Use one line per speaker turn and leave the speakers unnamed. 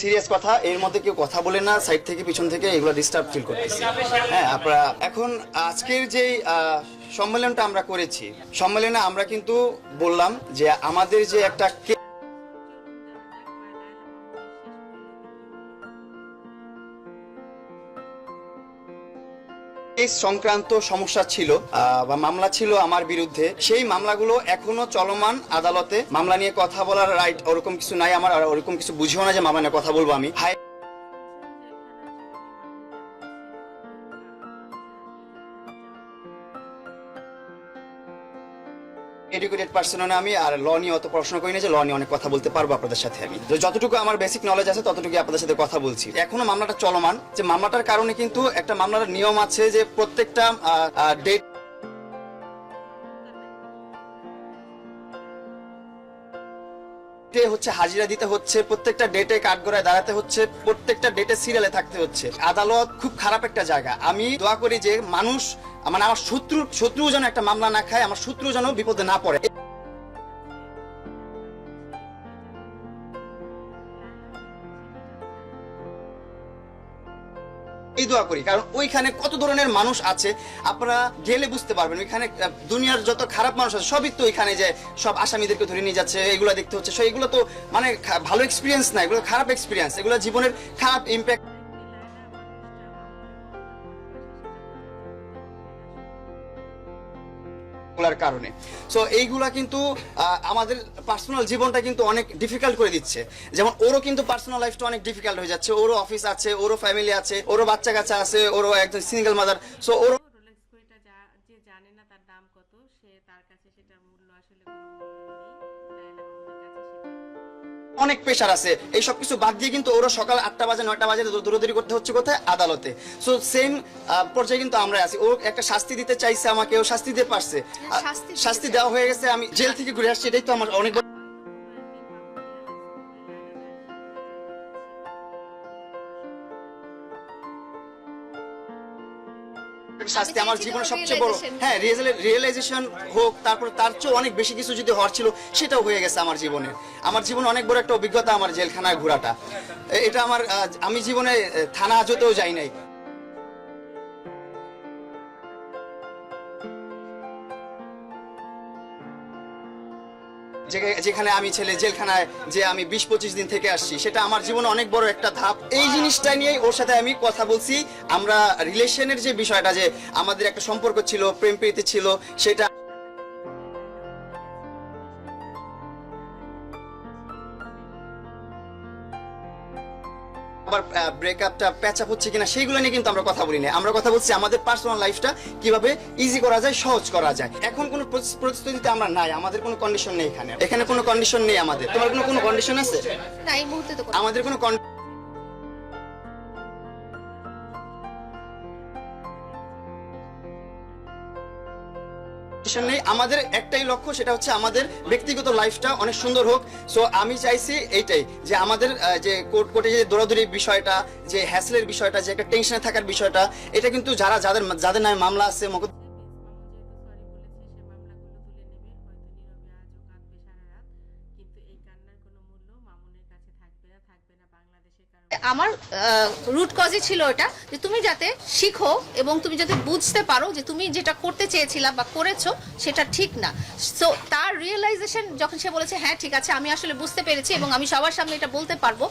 Serious কথা, এর মধ্যে কেউ কথা বলে না সাইড থেকে, পিছন থেকে এগুলো ডিস্টার্ব ফিল করতেছি। হ্যাঁ আপনারা, এখন আজকের যে সম্মেলনটা আমরা করেছি, সম্মেলনে আমরা কিন্তু বললাম যে আমাদের যে একটা কেস সংক্রান্ত সমস্যা ছিল বা মামলা ছিল আমার বিরুদ্ধে। সেই মামলাগুলো এখনও চলমান আদালতে। মামলা নিয়ে কথা বলার রাইট ওরকম কিছু নাই আমার ওরকম কিছু বুঝিও না যে মামলা নিয়ে কথা বলব আমি। হাই এডুকেটেড পার্সন আমি আর ল নিয়ে অত পড়াশোনা করি না যে ল নিয়ে অনেক কথা বলতে পারব আপনাদের সাথে আমি। তো যতটুকু আমার বেসিক নলেজ আছে ততটুকু আপনাদের সাথে কথা বলছি। এখনও মামলাটা চলমান। যে মামলাটার কারণে কিন্তু একটা মামলার নিয়ম আছে যে প্রত্যেকটা ডেট ডেটে হচ্ছে হাজিরা দিতে হচ্ছে, প্রত্যেকটা ডেটে কাঠগড়ায় দাঁড়াতে হচ্ছে, প্রত্যেকটা ডেটে সিরিয়ালে থাকতে হচ্ছে। আদালত খুব খারাপ একটা জায়গা। আমি দোয়া করি যে মানুষ মানে আমার শত্রু শত্রু যেন একটা মামলা না খায়, আমার শত্রু যেন বিপদে না পড়ে। এই দোয়া করি। কারণ ওইখানে কত ধরনের মানুষ আছে, আপনারা গেলে বুঝতে পারবেন। ওইখানে দুনিয়ার যত খারাপ মানুষ আছে, সবই তো ওইখানে যে সব আসামিদেরকে ধরে নিয়ে যাচ্ছে, এগুলো দেখতে হচ্ছে। সো এগুলো তো মানে ভালো এক্সপিরিয়েন্স না, এগুলো খারাপ এক্সপিরিয়েন্স এগুলো জীবনের খারাপ ইম্প্যাক্ট গুলার কারণে। সো এইগুলা কিন্তু আমাদের পার্সোনাল জীবনটা কিন্তু অনেক ডিফিকাল্ট করে দিচ্ছে। যেমন, ওরও কিন্তু পার্সোনাল লাইফটা অনেক ডিফিকাল্ট হয়ে যাচ্ছে। ওরও অফিস আছে, ওরও ফ্যামিলি আছে, ওরও বাচ্চা কাচ্চা আছে, ওরও একজন সিঙ্গেল মাদার সো ওরও অনেক প্রেশার আছে। এই সব কিছু বাদ দিয়ে কিন্তু ওরা সকাল আটটা বাজে নয়টা বাজে দৌড়াদৌড়ি করতে হচ্ছে কোথায়? আদালতে। সো সেম পর্যায়ে কিন্তু আমরা আছি। ও একটা শাস্তি দিতে চাইছে আমাকে ও শাস্তি দিতে পারছে।
শাস্তি
শাস্তি দেওয়া হয়ে গেছে আমি জেল থেকে ঘুরে আসছি এটাই তো আমার অনেক শাস্তি আমার
জীবনের
সবচেয়ে বড় হ্যাঁ রিয়েলাইজেশন হোক তারপর তার চেয়ে অনেক বেশি কিছু যদি হওয়ার ছিল সেটাও হয়ে গেছে আমার জীবনে। আমার জীবনে অনেক বড় একটা অভিজ্ঞতা আমার জেলখানায় ঘোরাটা। এটা আমার আমি জীবনে থানা আজতেও যাই নাই। যেখানে আমি ছেলে, জেলখানায় যে আমি বিশ পঁচিশ দিন থেকে আসছি, সেটা আমার জীবনে অনেক বড় একটা ধাপ। এই জিনিসটা নিয়েই ওর সাথে আমি কথা বলছি। আমরা রিলেশনের যে বিষয়টা যে আমাদের একটা সম্পর্ক ছিল, প্রেম প্রীতি ছিল, সেটা আবার ব্রেকআপটা প্যাচ আপ হচ্ছে কিনা সেইগুলো নিয়ে কিন্তু আমরা কথা বলি না আমরা কথা বলছি আমাদের পার্সোনাল লাইফটা কীভাবে ইজি করা যায় সহজ করা যায়। এখন কোনো প্রতিশ্রুতিতে আমরা নাই আমাদের কোনো কন্ডিশন নেই এখানে। এখানে কোনো কন্ডিশন নেই আমাদের। তোমার কোনো কোনো কন্ডিশন আছে?
না এই মুহূর্তে তো
আমাদের কোনো নেই, আমাদের একটাই লক্ষ্য, সেটা হচ্ছে আমাদের ব্যক্তিগত লাইফটা অনেক সুন্দর হোক। সো আমি চাইছি এইটাই, যে আমাদের যে কোর্ট কোর্টে যে দৌড়াদৌড়ির বিষয়টা, যে হ্যাসেলের বিষয়টা, যে একটা টেনশনে থাকার বিষয়টা, এটা কিন্তু যারা যাদের যাদের নামে মামলা আছে, মকদ্দমা
আমার রুট কজই ছিল এটা, যে তুমি যাতে শিখো এবং তুমি যাতে বুঝতে পারো যে তুমি যেটা করতে চেয়েছিলা বা করেছ সেটা ঠিক না। সো তার রিয়েলাইজেশন যখন সে বলেছে হ্যাঁ ঠিক আছে, আমি আসলে বুঝতে পেরেছি এবং আমি সবার সামনে এটা বলতে পারব।